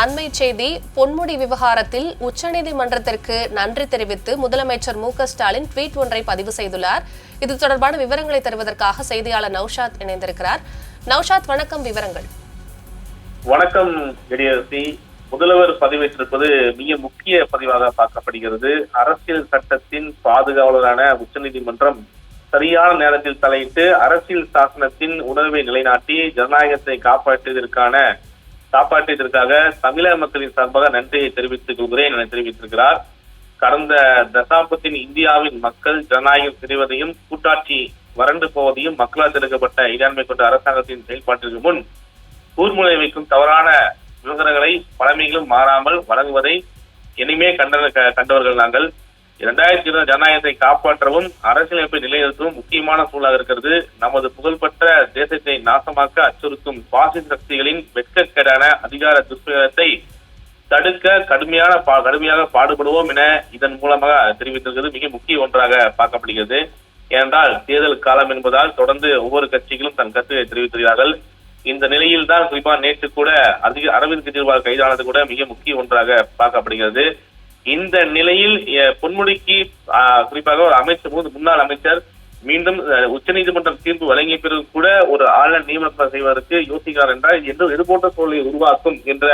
அண்மை செய்தி பொன்முடி விவகாரத்தில் உச்சநீதிமன்றத்திற்கு நன்றி தெரிவித்து முதலமைச்சர் மு ஸ்டாலின் ட்வீட் ஒன்றை பதிவு செய்துள்ளார். இது தொடர்பான விவரங்களை தருவதற்காக செய்தியாளர் நௌஷாத் இணைந்திருக்கிறார். நௌஷாத் வணக்கம். விவரங்கள். வணக்கம் இடையரசி முதல்வர் பதிவேற்றிருப்பது மிக முக்கிய பதிவாக பார்க்கப்படுகிறது. அரசியல் சட்டத்தின் பாதுகாவலரான உச்சநீதிமன்றம் சரியான நேரத்தில் தலையிட்டு அரசியல் சாசனத்தின் உணர்வை நிலைநாட்டி ஜனநாயகத்தை காப்பாற்றுவதற்கான காப்பாற்றியதற்காக தமிழக மக்களின் சார்பாக நன்றியை தெரிவித்துக் கொள்கிறேன் என தெரிவித்திருக்கிறார். கடந்த தசாப்தத்தின் இந்தியாவின் மக்கள் ஜனநாயகம் சிதைவதையும் கூட்டாட்சி வறண்டு போவதையும் மக்களால் தெரிவிக்கப்பட்ட இறையாண்மை கொண்ட அரசாங்கத்தின் செயல்பாட்டிற்கு முன் கூர்முனை வைக்கும் தவறான விவகாரங்களை பழமைகளும் மாறாமல் வழங்குவதை இனிமே கண்ட க- கண்டவர்கள் நாங்கள் இரண்டாயிரத்தி இருபது ஜனநாயகத்தை காப்பாற்றவும் அரசியலமைப்பை நிலைநிறுத்தவும் முக்கியமான சூழலாக இருக்கிறது. நமது புகழ்பெற்ற தேசத்தை நாசமாக்க அச்சுறுத்தும் பாசிச சக்திகளின் வெட்கக்கேடான அதிகார துஷ்பிரயோகத்தை தடுக்க கடுமையான பா- கடுமையாக பாடுபடுவோம் என இதன் மூலமாக தெரிவித்திருக்கிறது. மிக முக்கிய ஒன்றாக பார்க்கப்படுகிறது. ஏனென்றால் தேர்தல் காலம் என்பதால் தொடர்ந்து ஒவ்வொரு கட்சிகளும் தன் கருத்துக்களை தெரிவித்திருக்கிறார்கள். இந்த நிலையில் தான் குறிப்பா நேற்று கூட அதிக அரவிந்த் கெஜ்ரிவால் கைதானது கூட மிக முக்கிய ஒன்றாக பார்க்கப்படுகிறது. இந்த நிலையில் பொன்முடிக்கு குறிப்பாக ஒரு அமைச்சர் முன்னாள் அமைச்சர் மீண்டும் அஹ், உச்சநீதிமன்றம் தீர்ப்பு வழங்கிய பிறகு கூட ஒரு ஆளுநர் நியமனம் செய்வதற்கு யோசிக்கிறார் என்றால் என்று எந்த போன்ற சூழலை உருவாக்கும் என்ற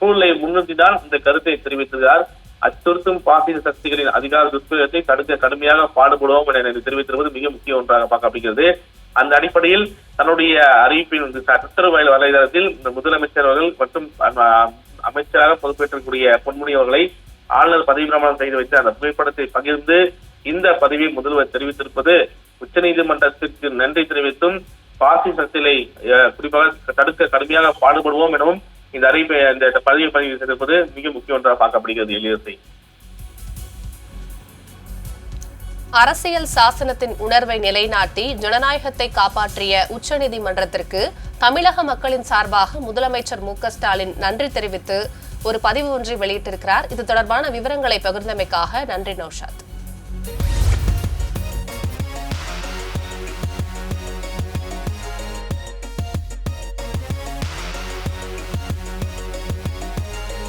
சூழலை முன்னிறுத்திதான் இந்த கருத்தை தெரிவித்திருக்கிறார். அச்சுறுத்தும் பாசிச சக்திகளின் அதிகார துஷ்பிரயோகத்தை தடுக்க கடுமையாக பாடுபடுவோம் என தெரிவித்திருப்பது மிக முக்கிய ஒன்றாக பார்க்கப்படுகிறது. அந்த அடிப்படையில் தன்னுடைய அறிவிப்பின் வந்து ட்விட்டர் வலைதளத்தில் இந்த முதலமைச்சர் அவர்கள் மற்றும் அமைச்சராக பொறுப்பேற்றக்கூடிய பொன்முடி அவர்களை ஆளுநர் பதவி பிரமாணம் செய்து வைத்து அந்த புகைப்படத்தை பகிர்ந்து இந்த பதவியை முதல்வர் தெரிவித்திருப்பது உச்சநீதிமன்றத்திற்கு நன்றி தெரிவித்தும் பாசி குறிப்பாக தடுக்க கடுமையாக பாடுபடுவோம் எனவும் இந்த அறிவிப்பை இந்த பதவியை பதிவு செய்திருப்பது மிக முக்கிய ஒன்றாக பார்க்கப்படுகிறது எளியத்தை அரசியல் சாசனத்தின் உணர்வை நிலைநாட்டி ஜனநாயகத்தை காப்பாற்றிய உச்சநீதிமன்றத்திற்கு தமிழக மக்களின் சார்பாக முதலமைச்சர் மு ஸ்டாலின் நன்றி தெரிவித்து ஒரு பதிவு ஒன்றை வெளியிட்டிருக்கிறார். இது தொடர்பான விவரங்களை பகிர்ந்தமைக்காக நன்றி நௌஷாத்.